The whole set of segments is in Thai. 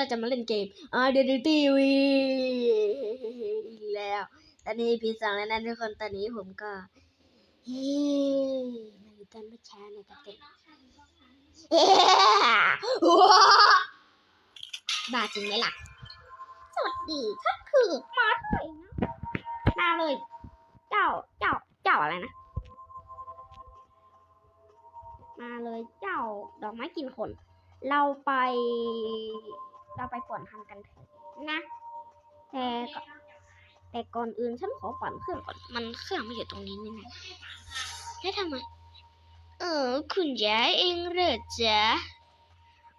เราจะมาเล่นเกม Identity V อีกแล้ว ตอนนี้พี่สองแล้วนะทุกคน ตอนนี้ผมก็เฮ้มาอยู่กันเมื่อเช้าในกระเต็นเอ้ว้าบ้าจริงไหมล่ะ สวัสดีฉันคือมาด้วยนะมาเลย เจ้า เจ้า เจ้าอะไรนะ มาเลยเจ้าดอกไม้กินคนเราไป เราไปป่วนทำกันเถอะนะ แต่ก็แต่ก่อนอื่นฉันขอปั่นเครื่องก่อน มันเครื่องไม่อยู่ตรงนี้นี่นะแล้วทำไม เออ คุณยายเองเหรอจ๊ะ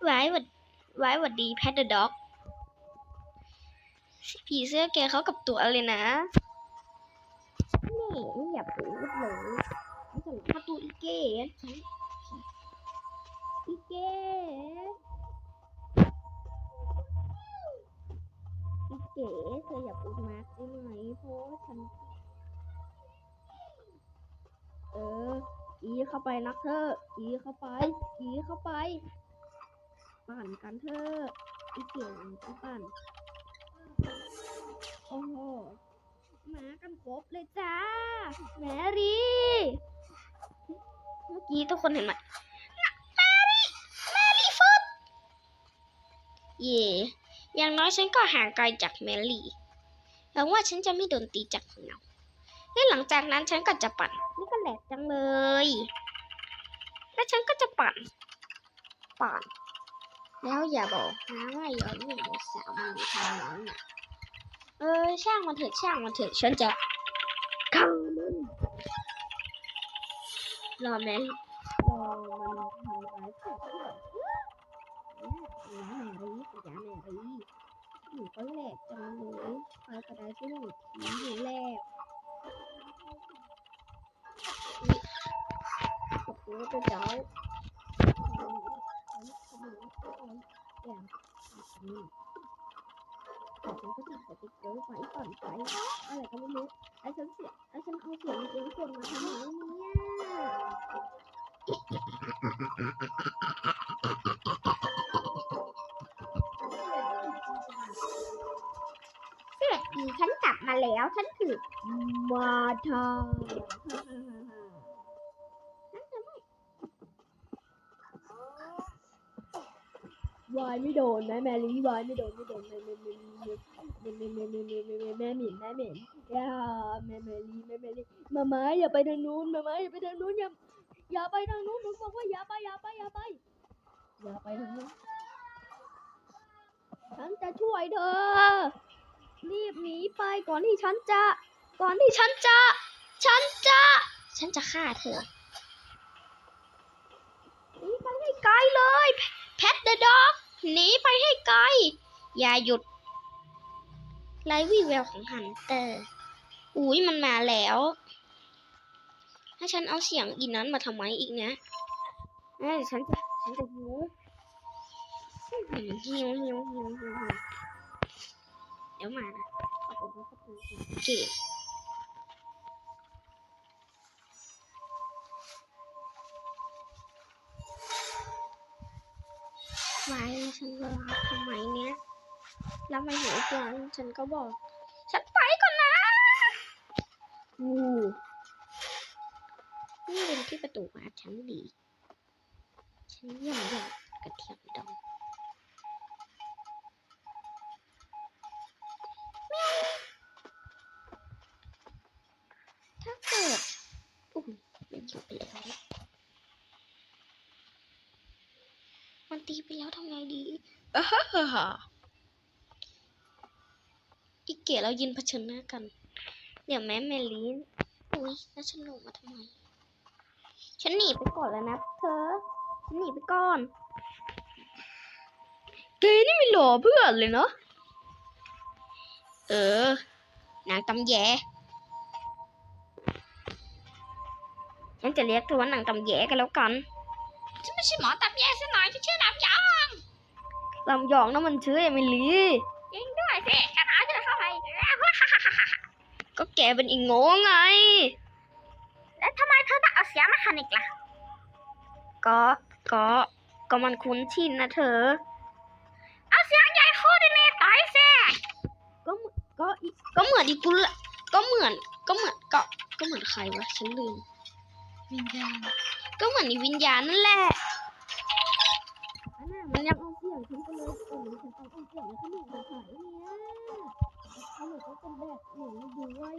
ไว้หวัดไว้หวัดดีแพทเดอร์ด็อกผีเสื้อแกเขากับตัวเลยนะ นี่อย่าพูดเลยนี่จะมาตัวอีเก๋ฉันอีเก๋ ก๋เธออย่าพูดมากได้ไหมเพราะว่าฉัน เออกีเข้าไปนักเธอกีเข้าไปกีเข้าไป ปั่นกันเถออีเก๋อีปั่น โอ้โหมากันครบเลยจ้า แมรี่ เมื่อกี้ทุกคนเห็นไหมแมรี่ แมรี่ฟุตเย่ อย่างน้อยฉันก็ห่างไกลจากแมรี่หวังว่าฉันจะไม่โดนตีจากเงาและหลังจากนั้นฉันก็จะปั่นนี่ก็แหลกจังเลย แล้วฉันก็จะปั่น ปั่น แล้วอย่าบอกนะว่าย้อนหนึ่งสาวมันอยู่ทางนั้นนะเออ ช่างมันเถอะช่างมันเถอะฉันจะฆ่ามันรอแม่รอมันทำร้ายเพื่อนเพื่ อย่าแม่รีอย่าแม่รีหนูก็แหลกจังเลยใครก็ได้ช่วยหนูทีหนูแหลกขอบคุณเจ้าเจ้าอย่างนี้แต่ฉันก็ติดสติ๊กเกอร์ไว้ก่อนไปอะไรก็ไม่รู้ไอ้ฉันเสียไอ้ฉันเอาเสียงเสียงคนมาทำอะไมเนี่ย มาทาวายไม่โดนนะแมรี่วายไม่โดนไม่โดนไม่ไม่ไม่ไม่ไม่ไม่ไม่ไม่ไม่ไม่แม่หมิ่นแม่หมิ่นอย่าแม่แมรี่แม่แมรี่มาไม้อย่าไปทางนู้นมาไม้อย่าไปทางนู้นอย่าอย่าไปทางนู้นหนูบอกว่าอย่าไปอย่าไปอย่าไปอย่าไปทางนู้นฉันจะช่วยเธอ รีบหนีไปก่อนที่ฉันจะ ก่อนที่ฉันจะ ฉันจะ ฉันจะฆ่าเธอหนีไปให้ไกลเลยแพทเดอะด็อกหนีไปให้ไกล อย่าหยุดไรวี่แววของฮันเตอร์อุ้ยมันมาแล้วให้ฉันเอาเสียงอีนั้นมาทำไมอีกเนะเอ้ยฉันจะฉันจะหิวหิวหิวหิวหิวหิว ดี๋ยวมานะขอบคุณขอบโอเคไว้ฉันรับทำไมเนี้ยแล้วมาหิวก่อนฉันก็บอก ฉันไปก่อนนะอู้นี่เป็นที่ประตูวาร์ปชั้นดี ฉันเยี่ยมยอดกระเทียมดองถ้าเกิดอุ้ยมันยิงไปแล้วมันตีไป แล้วทำไงดีอ่าฮ่าฮ่าฮ่าอีเก๋เรายืนเผชิญหน้ากัน เดี๋ยวแม่เมลีนอุ้ยแล้วฉันลงมาทำไม ฉันหนีไปก่อนแล้วนะเธอ ฉันหนีไปก่อนเกนี่ไม่หล่อเพื่อนเลยเนาะ เออ นางตำแยฉันจะเรียกเธอว่านางตำแยกันแล้วกัน ฉันไม่ใช่หมอตำแยซะหน่อยฉันชื่อลำยอง ลำยองนะมันชื่อเอมิลีจริงด้วยสิฉันหาเจอเข้าไปก็แกเป็นอีโง่ไง แล้วทำไมเธอต้องเอาเสียงมาคันอีกล่ะ ก็ก็ก็มันคุ้นชินนะเธอ เอาเสียงใหญ่โคตรแน่ตายแซ่ก็เหมือนก็อีก็เหมือนอีกุลละก็เหมือนก็เหมือนก็ก็เหมือนใครวะฉันลืมวิญญาณก็เหมือนอีวิญญาณนั่นแหละอันน่ะมันยัง เอาเสียงฉันไปเลยโอ้ยฉันต้องเอาเสียงแล้วขนมมาขายเนี่ยเขาเลยก็เป็นแบบเหมือนด้วย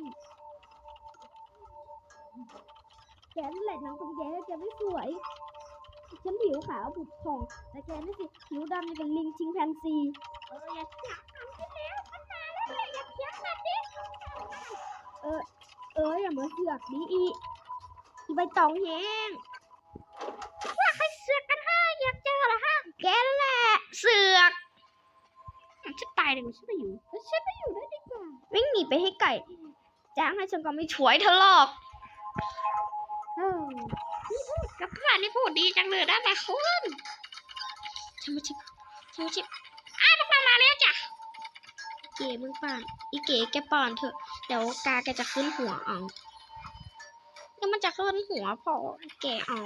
แกนั่นแหละนางตรงแกแกไม่สวย ฉันผิวขาวผุดผ่องแต่แกนี่สิผิวดำเป็นลิงชิงแพนซีเอออย่าเถียงกันสิแล้วมันมาแล้วแหละอย่าเถียงกันดิเออเอออย่ามาเสือกดิอีอีใบตองแห้ง ว่าใครเสือกกันให้อยากเจอเหรอฮะ แกนั่นแหละเสือกฉันตายเลยฉันไม่อยู่ฉันไม่อยู่ได้ดีกว่าวิ่งหนีไปให้ไก่จ้างให้ฉันก็ไม่ช่วยเธอหรอกเออกับเพื่อนนี่พูดดีจังเลยนะแม่คุณฉันไม่ใช่ฉันไม่ใช่อ้าวมามาแล้วจ้ะเก๋มึงป่านอีเก๋แกป่านเถอะ เดี๋ยวกาแกจะขึ้นหัวเอาแล้วมันจะขึ้นหัวพอแกเอา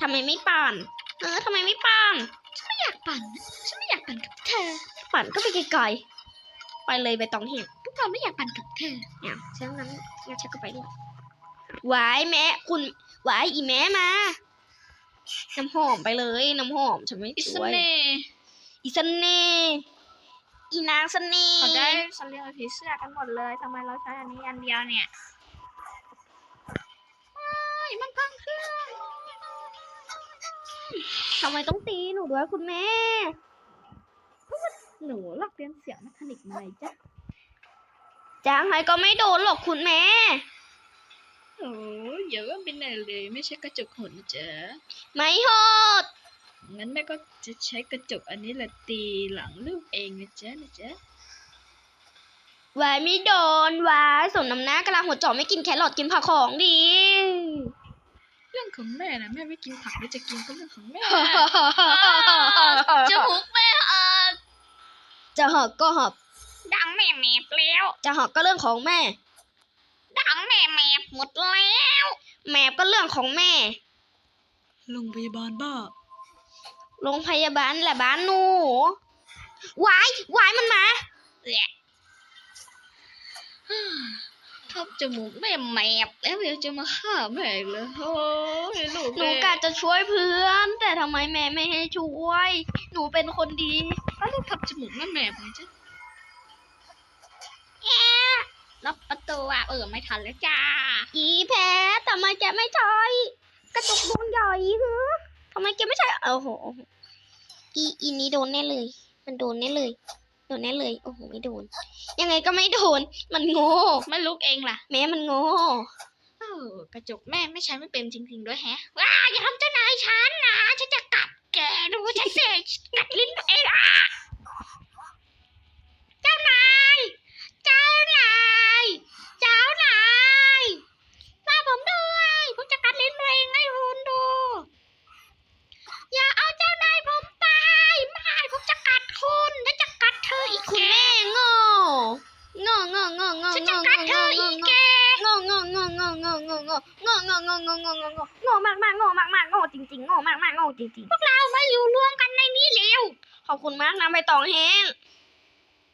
ทำไมไม่ป่านเออทำไมไม่ป่านไม่อยาก ปั่นนะฉันไม่อยากปั่นกับเธอป่านก็ไปไกลๆไปเลยใบตองแห้งพวกเราไม่อยากปั่นกับเธอเนี่ยฉะนั้นงั้นฉันก็ไปด้วยหวายแม่คุณหวายอีแม่มา น้ำหอมไปเลยน้ำหอมฉันไม่อิสช่วยเน่อีเสน่ห์อีนางเสน่ห์เขาได้ฉันเรียกว่าผีเสื้อกันหมดเลยทำไมเราใช้อันนี้อันเดียวเนี่ยว้ายมันพังเครื่อง ทำไมต้องตีหนูด้วยคุณแม่หนูหลักเรียนเสียงมคานิกใหม่จ้ะจ้างให้ก็ไม่โดนหรอกคุณแม่โอ้ยอย่าว่าเป็นไหนเลย ไม่ใช่กระจกหนนะจ๊ะไม่โหดงั้นแม่ก็จะใช้กระจกอันนี้แหละตีหลังลูกเองนะจ๊ะนะจ๊ะหวายไม่โดนหวายสมน้ำหน้ากำลังหัวเจอไม่กินแครอทกินผักของดีเรื่องของแม่นะแม่ไม่กินผักหรือจะกินก็เรื่องของแม่จมูกแม่อะจะหอบก็หอบ ดังแม่แมบแล้วจะหอบก็เรื่องของแม่ ดังแม่แมบหมดแล้วแม่ก็เรื่องของแม่โรงพยาบาลบ้าโรงพยาบาลแหละบ้านหนูวายวายมันมา ทับจมูกแม่แมบแล้วเดี๋ยวจะมาฆ่าแม่อีกเลยโอ้ยลูกหนูแม่กะจะช่วยเพื่อน แต่ทำไมแม่ไม่ให้ช่วย หนูเป็นคนดีก็ลูกทับจมูกแม่แมบไงจ๊ะล็อกประตูอะเออไม่ทันแล้วจ้า อีแพ้ทำไมแกไม่ใช่กระจกดวงใหญ่ฮึทำไมแกไม่ใช่โอ้โหอีอีนี้โดนแน่เลย มันโดนแน่เลย โดนแน่เลย โอ้โห ไม่โดน ยังไงก็ไม่โดน มันโง่ไม่ลุกเองล่ะ แม่มันโง่เออกระจกแม่ไม่ใช้ไม่เป็นจริง ๆ ด้วยแฮะ ว้าอย่าทำเจ้านายฉันนะ ฉันจะกัดแกดูฉันเสกกัดลิ้นตัวเองอะเจ้านาย อบคุณมากนะใบตองแห้ง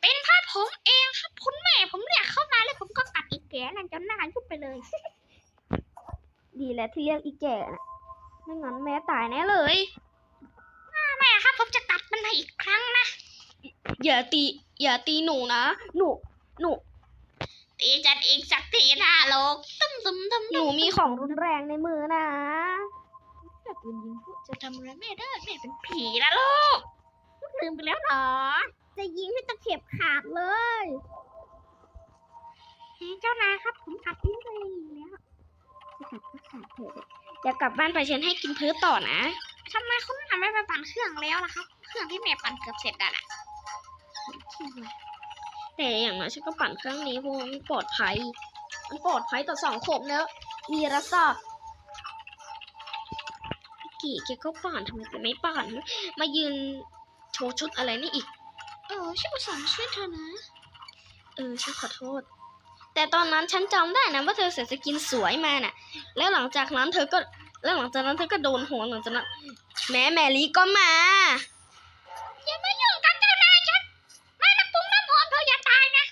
เป็นเพราะผมเองครับคุณแม่ผมเรียกเข้ามาแล้วผมก็กัดอีกแกนั่นจนหน้ายุบไปเลย ดีแล้วที่เรียกอีแก่น่ะไม่งั้นแม่ตายแน่เลยแม่ครับผมจะกัดมันให้อีกครั้งนะอย่าตี อย่าตีหนูนะหนูหนูตีจันอีกสักทีนะโลกตุ้มตุ้มตุ้มหนูมีของรุนแรงในมือนะแบบปืนยิงพวกจะทำอะไรแม่ได้แม่เป็นผีนะลูก ลืมไปแล้วเหรอ จะยิงให้ตะเข็บขาดเลยเฮ้ยเจ้านายครับผมกัดลิ้นตัวเองอีกแล้วจะกลับก็ขาดเถอะอย่ากลับบ้านไปฉันให้กินเพิร์ต่อนะทำไมคุณทำไม่ไปปั่นเครื่องแล้วล่ะครับ เครื่องที่แม่ปั่นเกือบเสร็จแล้วน่ะแต่อย่างน้อยฉันก็ปั่นเครื่องนี้เพราะว่ามันปลอดภัย มันปลอดภัยต่อสังคมแล้วมีรสชาติพี่กี่แกก็ปั่นทำไมแกไม่ปั่นมายืนโช ว์ชุดอะไรนี่อีก เออช่วยสอนช่วยเธอนะ เออฉันขอโทษ แต่ตอนนั้นฉันจำได้นะว่าเธอใส่สกินสวยมาน่ะ แล้วหลังจากนั้นเธอก็ แล้วหลังจากนั้นเธอก็โดนหัวหลังจากนั้นแม่แมรี่ก็มาอย่ามายุ่งกับเจ้านายฉันไม่น้ำปรุงน้ำหอมเธออย่าตายนะ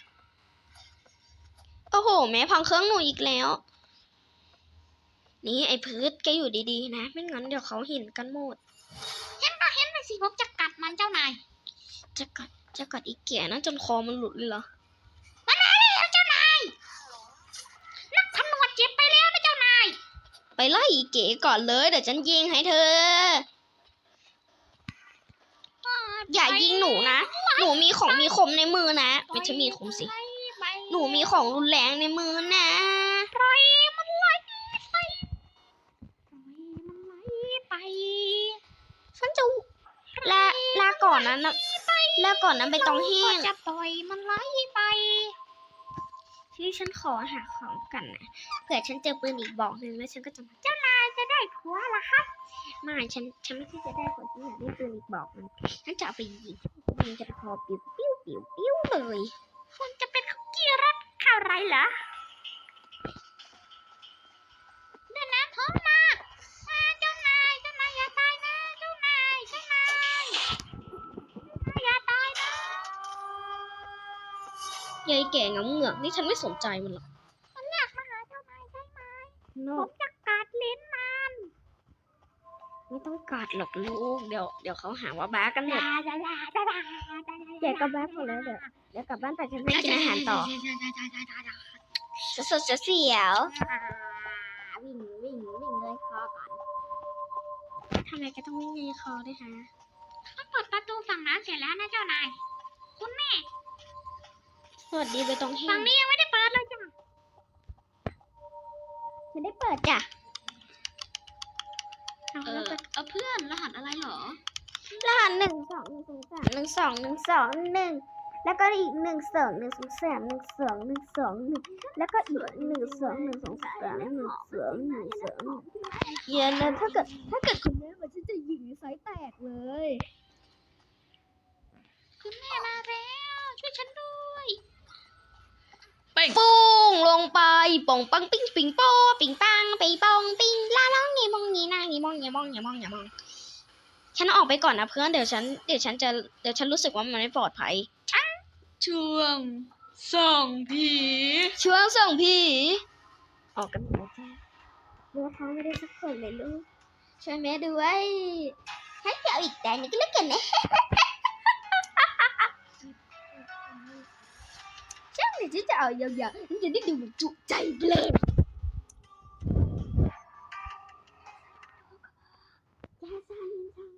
โอ้โห แม่พังเครื่องหนูอีกแล้ว นี่ไอ้พืชแกอยู่ดีๆนะ ไม่งั้นเดี๋ยวเขาเห็นกันหมด เห็นก็เห็นไปสิผมจะ กัดมันเจ้านาย จะกัดจะกัดอีกแก่นะจนคอมันหลุดเลยเหรอมันมาแล้วเจ้านายนักขนวดเจ็บไปแล้วนะเจ้านาย ไปไล่อีเก๋ก่อนเลยเดี๋ยวฉันยิงให้เธอ อย่ายิงหนูนะ หนูมีของมีคมในมือนะ ไม่ใช่มีคมสิไปหนูมีของรุนแรงในมือนะ ปล่อยมันไหลไปปล่อยมันไหลไป ฉันจะลาลา ก่อนนะนะลาก่อนนะไปตองแห้งจะปล่อยมันไหลไปที่ฉันขอหาของกันนะเผื่อฉันเจอปืนอีกบอกหนึ่งแล้วฉันก็จะมาจะได้ผัวละครับไม่ฉันฉันไม่ใช่จะได้ผลฉันอยากได้ปืนอีกบอกหนึงฉันจะเอาไปยิงยิงจะพอปิ้วปิ้วปิ้วปิ้วเลยคุณจะเป็นคุกกี้รสข้าวไรเหรอ แก่เหงาเหงือกนี่ฉันไม่สนใจมันหรอกมันอยากมาหาเจ้านายใช่ไหมนผอกมจะกัดลิ้นมันไม่ต้องกัดหรอกลูกเดี๋ยวเดี๋ยวเขาหาว่าบ้ากันหมดดาดาดาดาดาแกก็แบ๊กหมดแล้วเดี๋ยวเดี๋ยวกลับบ้านไปฉันไม่กินอาหารต่อจะสดจะเสียววิ่งวิ่งวิ่งเลยคอก่อนทำไมแกต้องวิ่งในคอด้วยฮะต้องเปิดประตูฝั่งนั้นเสร็จแล้วนะเจ้านายคุณแม่ สวัสดีไปตรงที่ฝั่งนี้ยังไม่ได้เปิดเลยจ้ะไม่ได้เปิดจ้ะเอาเอแล้วอไปเอาเพื่อนรหัสอะไรเหรอ รหัสหนึ่งสองหนึ่งสองสามหนึ่งสองหนึ่งสองหนึ่งแล้วก็อีกหนึ่งสองหนึ่งสองสามหนึ่งสองหนึ่งสองหนึ่งแล้วก็อีกหนึ่งสองหนึ่งสองสามหนึ่งสองหนึ่งสองเย็นนะถ้าเกิดถ้าเกิดคุณแม่มาฉันจะยิงไซส์แตกเลย คุณแม่มาแล้วช่วยฉันด้วย ปุ้งลงไปป่องปังปิ้งปิงโป้ปิงปังไปปองปิ้งลาล่องงี้มองงี้นางงี้มองงี้มองงี้มองงี้มองฉันออกไปก่อนนะเพื่อนเดี๋ยวฉันเดี๋ยวฉันจะเดี๋ยวฉันรู้สึกว่ามันไม่ปลอดภัยช่วงส่องผีช่วงส่งผีออกกันหมดจ้าเมื่อเขาไม่ได้สักคนเลยลูกช่วยแม่ด้วยให้เดี๋ยวอีกแต่นึงก็แล้วกันนะ ฉันจะเอายาวๆฉันจะได้ดูมันจุใจไปเลยยาซาลินซัง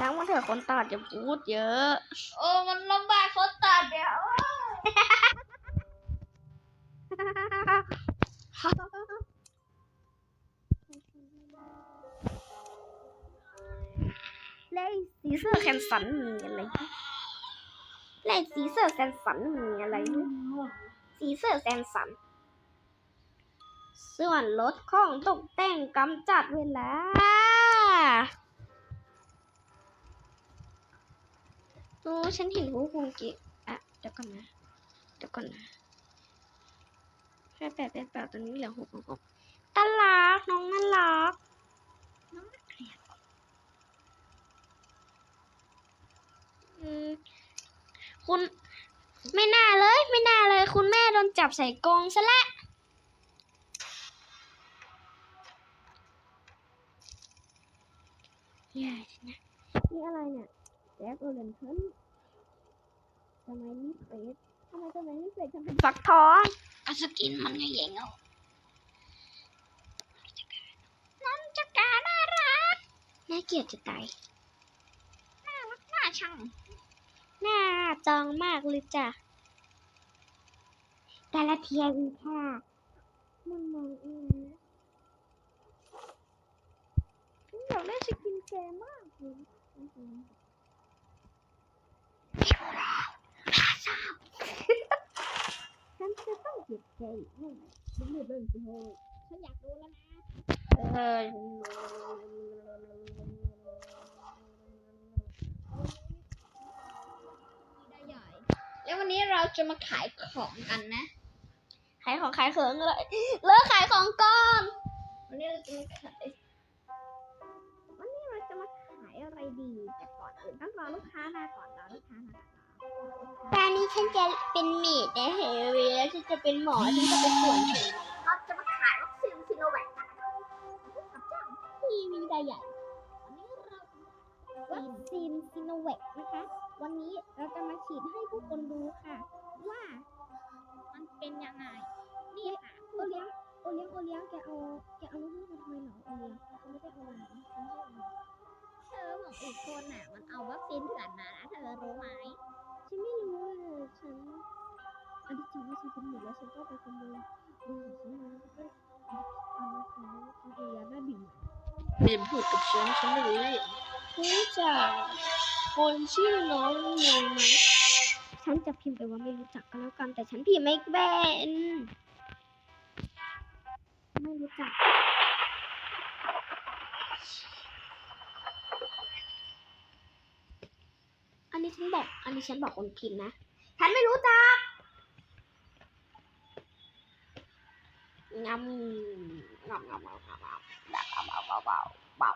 ล้างมาเถอะคนตัดอย่าพูดเยอะ โอ้มันลำบากคนตัดเดี๋ยว สีเสื้อแขนสันมีอะไรและไอ้สีเสื้อแขนสันมีอะไรสีเสื้อแขนสัน ส่วนลดของตกแต่งกำจัดเวลาโอ้ฉันเห็นหูคุงกิอะเดี๋ยวก่อนนะ เดี๋ยวก่อนนะแค่แปดแปดแปดตอนนี้เหลือหกหกตลักน้องน่ารัก น้องน่าเกลียดอืม คุณไม่น่าเลย ไม่น่าเลย คุณแม่โดนจับใส่กรงซะและ้วแย่ชนะนี่อะไรเนี่ยแจ็คโอเลนเทนทำไมนี่เฟสทำไมทำไมนี่เฟสทำเป็นฟักทองเอาสกินมันไงเองเอาน้องจักราน่ารักน่าเกลียดจะตายน่ารักน่าชัง น่าจองมากเลยจ้ะกาลาเทียวีค่ะมันมองเองนะฉันอยากได้สกินแกมากเลยฉันจะต้องเก็บแกอีกให้ฉันไม่เล่นสิโฮฉันอยากดูแล้วนะเออ นี้เราจะมาขายของกันนะ ขายของขายเขิงเลยเลิกขายของก่อน วันนี้เราจะมาขาย วันนี้เราจะมาขายอะไรดีแต่ก่อนอื่นต้องรอลูกค้ามาก่อนรอลูกค้ามาก่อนตอนนี้ฉันจะเป็นเมดนะเฮวีแล้วฉันจะเป็นหมอฉันจะเป็นส่วนถึงเราจะมาขายวัคซีนซิโนแวคกันทีวีได้ใหญ่ วัคซีนซิโนแวคนะคะ วันนี้เราจะมาฉีดให้ผู้คนดูค่ะ ว่ามันเป็นยังไง นี่ค่ะโอเลี้ยงโอเลี้ยงโอเลี้ยงแกเอาแกเอาลูกมาทำไมเหรอโอเลี้ยงเขาไม่ได้เอามาฉันไม่ได้เอามาเธอบอกอีกคนน่ะ มันเอาวัคซีนเถื่อนมานะเธอรู้ไหมฉันไม่รู้เลยฉันอันที่จริงว่าฉันเป็นหมดแล้วฉันก็ไปขโมยดูของเขามาแล้วก็เอาของของโอเลี้ยงแม่บิ่มเบมพูดกับฉันฉันไม่รู้เลย รู้จักคนชื่อน้องนงไหมฉันจะพิมพ์ไปว่าไม่รู้จักก็แล้วกัน แต่ฉันพิมพ์ไม่เป็นไม่รู้จักอันนี้ฉันบอก อันนี้ฉันบอกคนพิมพ์นะ ฉันไม่รู้จักงำงำงำงำงำงำงำเบาเบา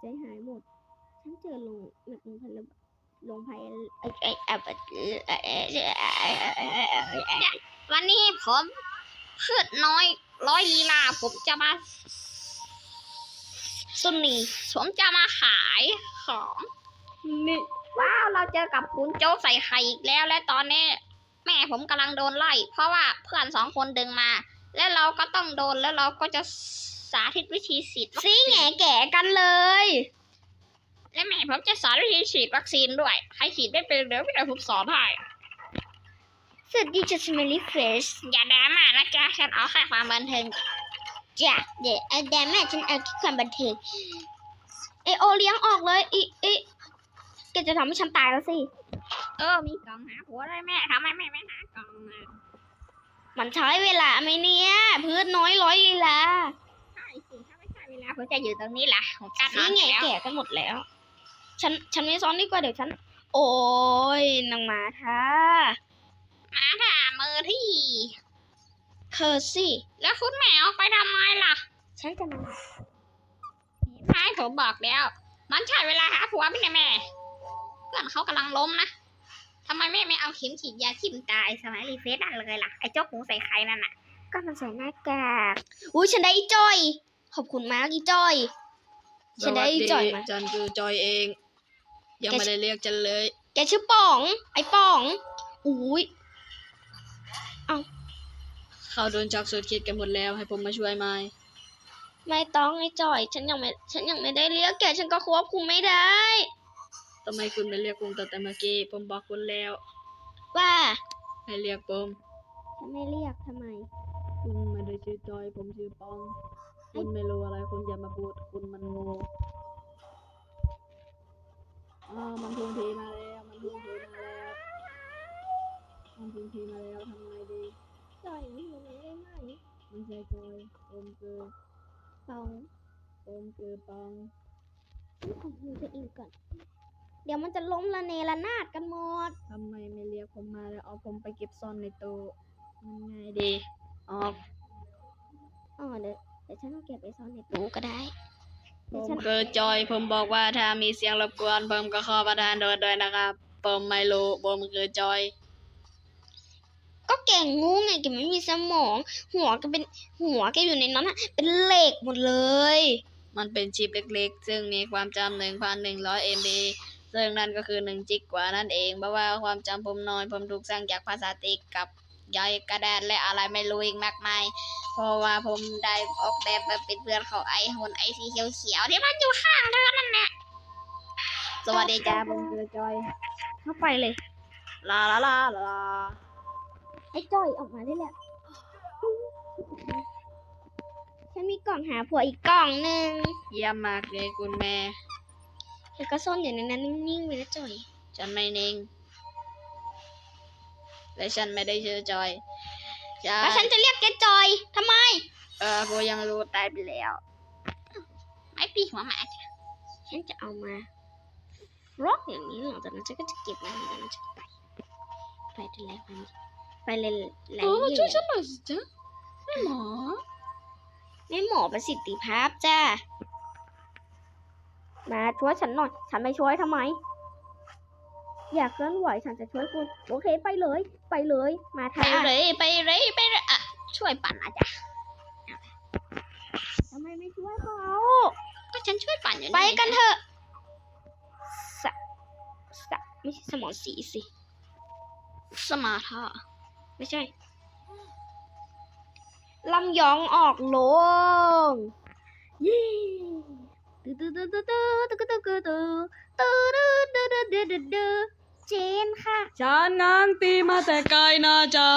ใจหายหมด ฉันเจอลงหนักลงพันแล้วลงภัยไอ้ไอ้ไอ้วันนี้ผมพืชน้อย ร้อยลีลา ผมจะมาซุนีผมจะมาขายของนี่ว้าวเราเจอกับคุณโจ๊กใส่ไข่อีกแล้ว และตอนนี้ แม่ผมกำลังโดนไล่ เพราะว่าเพื่อนสองคนดึงมา แล้วเราก็ต้องโดนแล้วเราก็จะ สาธิตวิธีฉีดวัคซีแง่แก่กันเลย และแม่ผมจะสอนวิธีฉีดวัคซีนด้วย ใครฉีดไม่เป็นเดี๋ยวพี่ผมสอนให้สวัสดีจะสมิลี่เฟสอย่าดราม่านะจ๊ะฉันเอาแค่ความบันเทิงจ้ะเดี๋ยวเอาแดมแม่ฉันเอาที่ความบันเทิงไอโอเลี้ยงออกเลยอีอีแกจะทำให้ฉันตายแล้วสิเออมีกล่องหาผัวได้แม่ทำไมแม่ไม่หากล่องมามันใช้เวลาไหมเนี่ย พืชน้อยร้อยลีลาใช่ สิถ้าไม่ใช่เวลาผมจะอยู่ตรงนี้ล่ะผมกัดนซีอนแง่แล้วแก่กันหมดแล้ว ฉันฉันไม่ซ้อนดีกว่าเดี๋ยวฉัน โอ้ยนางหมาท่ามาถามมือที่เธอสิแล้วคุณแมวไปทำไมล่ะ ฉันจะมาใช่ผมบอกแล้ว มันใช่เวลาหาผัวไม่ใช่แม่เพื่อนเขากำลังล้มนะทำไมแม่ไม่เอาเข็มฉีดยาทิ่มตายสมัยรีเฟซนั่นเลยล่ะไอ้เจ้าหูใส่ไข่นั่นน่ะ ก็มาใส่หน้ากาก อุ้ยฉันได้อีจอย ขอบคุณมากอีจอย ฉันได้อีจอยมาจันคือจอยเอง ยังไม่ได้เรียกจันเลย แกชื่อป๋อง ไอ้ป๋องอุ้ยเขาโดนจับสุดคิดกันหมดแล้วให้ผมมาช่วยไหมไม่ต้องไอ้จอย ฉันยังไม่ฉันยังไม่ได้เรียกแกฉันก็ควบคุมไม่ได้ทำไมคุณไม่เรียกผมตั้งแต่เมื่อกี้ผมบอกคุณแล้ว ว่าให้เรียกผมฉันไม่เรียกทำไมคุณไม่ได้ชื่อจอยผมชื่อปอง คุณไม่รู้อะไรคุณอย่ามาพูดคุณมันโง่อ่ามันทุงทีมาแล้ว มันทุงทีมาแล้ว มันทุงทีมาแล้วทำไงดีจอยนี่มันได้ไหมมันใช่จอยผมคือปองผมคือปองนี่ของมือตัวเองก่อน เดี๋ยวมันจะล้มละเนระนาดกันหมดทำไมไม่เรียกผมมาแล้วเอาผมไปเก็บซ่อนในตู้มันไงดีออกอ๋อเดี๋ยว เดี๋ยวฉันเอาเก็บไปซ่อนในตู้ก็ได้ผเดี๋ยวมฉันคือจอยผมบอกว่าถ้ามีเสียงรบกวนผมก็ขอประทานโทษด้วยนะครับผมไม่รู้ผมคือจอย ก็แกงงูไงแกไม่มีสมอง หัวก็เป็นหัวแกอยู่ในนั้นอะเป็นเหล็กหมดเลย มันเป็นชิปเล็กๆ ซึ่งมีความจำ1,100 MB ซึ่งนั่นก็คือ1จิกกว่านั่นเองเพราะว่าความจำผมน้อยผมถูกสร้างจากพลาสติกกับ ใยกระดาษและอะไรไม่รู้อีกมากมาย เพราะว่าผมได้ออกแบบมาเป็นเพื่อนเขาไอโฮนไอสีเขียวๆที่มันอยู่ข้างเธอนั่นแหละสวัสดีจ้าผมคือจอย เข้าไปเลย ลาลาลาลาไอ้จ้อยออกมาได้แล้ว ฉันมีกล่องหาผัวอีกกล่องหนึ่งเยี่ยมมากเลยคุณแม่ แล้วก็ซ่อนอยู่ในนั้นนิ่งๆไปนะจ้อย ฉันไม่นิ่ง และฉันไม่ได้ชื่อจอยใช่แล้วฉันจะเรียกแกจอยทำไม เออกูยังรู้ตายไปแล้ว ไม่ปีหัวหมาฉันจะเอามาร็อกอย่างนี้หลังจากนั้นฉันก็จะเก็บไว้หลังจากนั้นฉันไปไปได้แล้วมันไปเลยไหลโอ้มาเยช่วยอะฉันหน่อยสิจ๊ะแม่หมอไม่หมอประสิทธิภาพจ้ามาช่วยฉันหน่อย ฉันไม่ช่วยทำไม อยากเคลื่อนไหวฉันจะช่วยคุณโอเคไปเลย ไปเลย มาไปทางเลยไปเลยไปเลยอะช่วยปั่นนะจ๊ะทำไมไม่ช่วยเขาก็ฉันช่วยปั่นอยู่ไปนี่กันเถอะสะสะไม่ใช่สมองสีสิสมาร์ทอะไม่ใช่ลำยองออกโลงเย้ตื้อตื้อตื้อตื้อตื้อตื้อตื้อตื้ อตื้อตื้อตื้อตื้อตื้อตื้อเจนค่ะ ฉันนางตีมาแต่ไกลนะจ๊ะ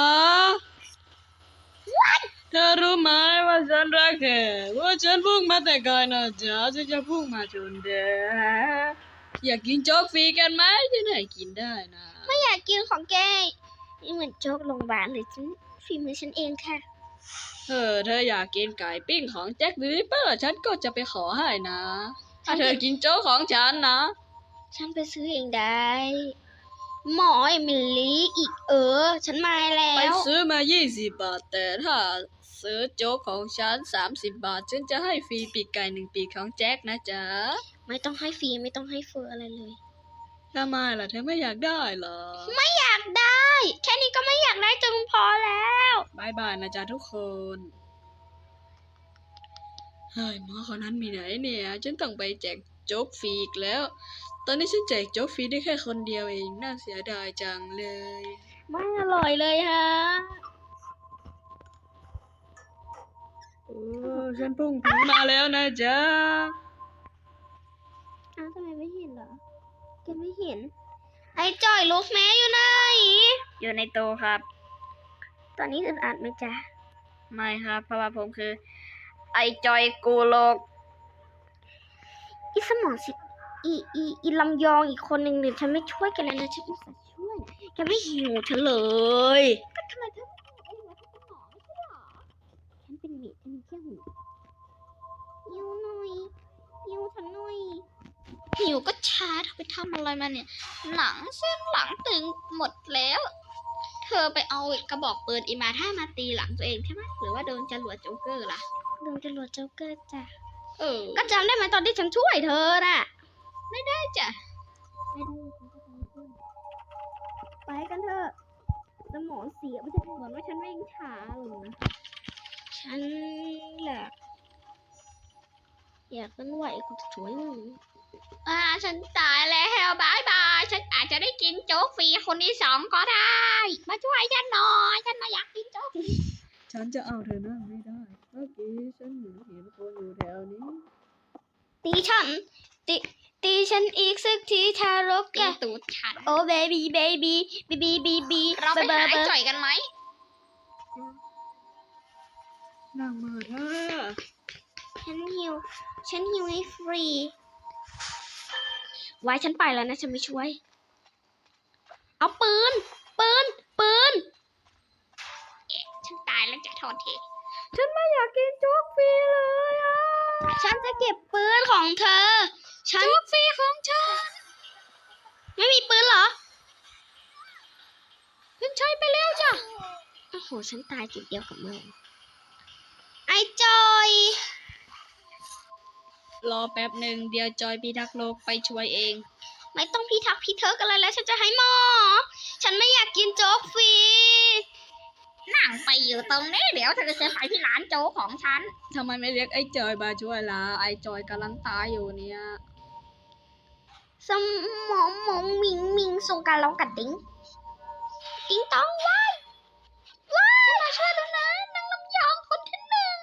เธอรู้ไหมว่าฉันรักเธอว่าฉันพุ่งมาแต่ไกลนะจ๊ะฉันจะพุ่งมาจนเด้อยากกินโจ๊กฟรีกันไหมที่ไหนกินได้นะ ไม่อยากกินของแกนี่เหมือนโจ๊กโรงพยาบาลเลยฉันฝีมือฉันเองค่ะ เออ เธออยากกินไก่ปิ้งของแจ็คดิปเปอร์ฉันก็จะไปขอให้นะ ถ้าเธอกินโจ๊กของฉันนะ ฉันไปซื้อเองได้ หมอเอมิลี่อีกเออ ฉันมาแล้ไปว ซื้อมา 20 บาท แต่ถ้าซื้อโจ๊กของฉัน 30 บาท ฉันจะให้ฟรีปีกไก่หนึ่งปีกของแจ็คนะจ๊ะไม่ต้องให้ฟรีไม่ต้องให้เฟอร์อะไรเลย ทำไมล่ะเธอไม่อยากได้เหรอไม่อยากได้ แค่นี้ก็ไม่อยากได้จนพอแล้ว บายบายนะจ๊ะทุกคนเฮ้ยหมอคนนั้นมีไหนเนี่ย ฉันต้องไปแจกโจ๊กฟรีอีกแล้วต อนนี้ฉันแจกโจ๊กฟรีได้แค่คนเดียวเองน่าเสียดายจังเลย ไม่อร่อยเลยฮะโอ้ฉันพุ่งถึงมาแล้วนะจ๊ะอ้าวทำไมไม่เห็นเหรอแกไม่เห็น ไอ้จอยลูกแม่อยู่ไหน อยู่ในโตะครับ ตอนนี้อึดอัดไหมจ๊ะ ไม่ครับ เพราะว่าผมคือ ไอจอยกูโลก อีสมองสิ อีอีอีลำยองอีกคนหนึ่งเนี่ยฉันไม่ช่วยแกันแล้วนะฉันอุตส่าห์ช่วยแกไม่หิวฉันเลยก็ทำไมเธอไม่เอาไอ้หัวที่เป็นหมอไม่ใช่หรอฉันเป็นเมดฉันมีแค่หูหิวหน่อยหิวฉันหน่อยหิวก็ช้าเธอไปทำอะไรมาเนี่ย หลังเส้นหลังตึงหมดแล้ว เธอไปเอากระบอกปืนอีมาท่ามาตีหลังตัวเองใช่ไหมหรือว่าโดนจรวดโจ๊กเกอร์ล่ะโดนจรวดโจ๊กเกอร์จ้ะเออก็จำได้ไหมตอนที่ฉันช่วยเธอน่ะ ได้จ้ะไม่ได้ฉันก็ทำช่วยไปกันเถอะสมองเสียไม่ใช่เหมือนว่าฉันวิ่งช้าเลยนะฉันแหละอยากเคลื่อนไหวกูจะช่วยมึงอ่าฉันตายแล้วบายบายฉันอาจจะได้กินโจ๊กฟรีคนที่สองก็ได้ มาช่วยฉันหน่อยฉันมาอยากกินโจ๊กฟรีฉันจะเอาเธอนั่งไม่ได้ เมื่อกี้ฉันเห็นเห็นคนอยู่แถวนี้ตีฉันตี ตีฉันอีกสักทีทารกตีแกตูดฉันโอ้เบบี้เบบี้บีบีบีบีเราไปหาไอ้เบจ่อยกันไหมนั่งมือเธอฉันหิว ฉันหิวให้ฟรี ไว้ฉันไปแล้วนะฉันไม่ช่วย เอาปืน ปืน ปืนฉันตายแล้วจะโทษทีฉันไม่อยากกินโจ๊กฟรีเลยอะ ฉันจะเก็บปืนของเธอ ฉันโจ๊กฟรีของฉัน ไม่มีปืนเหรอฉันใช้ไปแล้วจ้ะ โอ้โห ฉันตายจุดเดียวกับมึงไอ้จอย รอแป๊บหนึ่งเดี๋ยวจอยพิทักษ์โลกไปช่วยเอง ไม่ต้องพี่ทักพี่เทิกอะไรแล้ว ฉันจะให้หมอ ฉันไม่อยากกินโจ๊กฟรี นั่งไปอยู่ตรงนี้เดี๋ยวเธอจะไปที่ร้านโจ๊กของฉัน ทำไมไม่เรียกไอ้จอยมาช่วยล่ะ ไอ้จอยกำลังตายอยู่เนี่ย สมองมองมิงมิงส่งการร้องกัดดิ้งดิ้งต้องว้ายว้ายมาช่วยแล้วนะนางลำยองคนที่หนึ่ง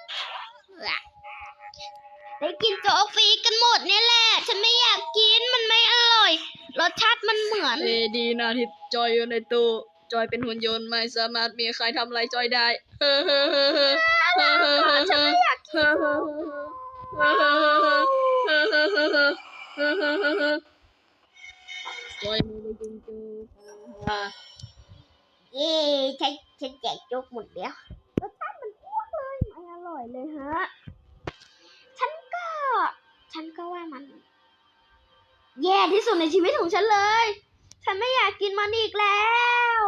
ได้กินโจ๊กฟรีกันหมดเนี่ยแหละ ฉันไม่อยากกินมันไม่อร่อย รสชาติมันเหมือน เอดีนะที่จอยอยู่ในตู้จอยเป็นหุ่นยนต์ไม่สามารถมีใครทำอะไรจอยได้ เฮ้อเฮ้อเฮ้อเฮ้อเฮ้อเฮ้อเฮ้อฉันไม่อยากกินเฮ้อเฮ้อเฮ้อเฮ้อเฮ้อเฮ้อเฮ้อเฮ้อเฮ้อเฮ้อเฮ้อเฮ้อจอ ยไม่ได้กินจูอ่าเย้ฉันฉันแจกโจ๊กหมดแล้วรสชาติมันอ้วกเลยไม่อร่อยเลยฮะ ฉันก็ ฉันก็ว่ามัน แย่ที่สุดในชีวิตของฉันเลย ฉันไม่อยากกินมันอีกแล้ว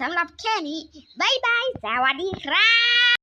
สำหรับแค่นี้บายบาย สวัสดีครับ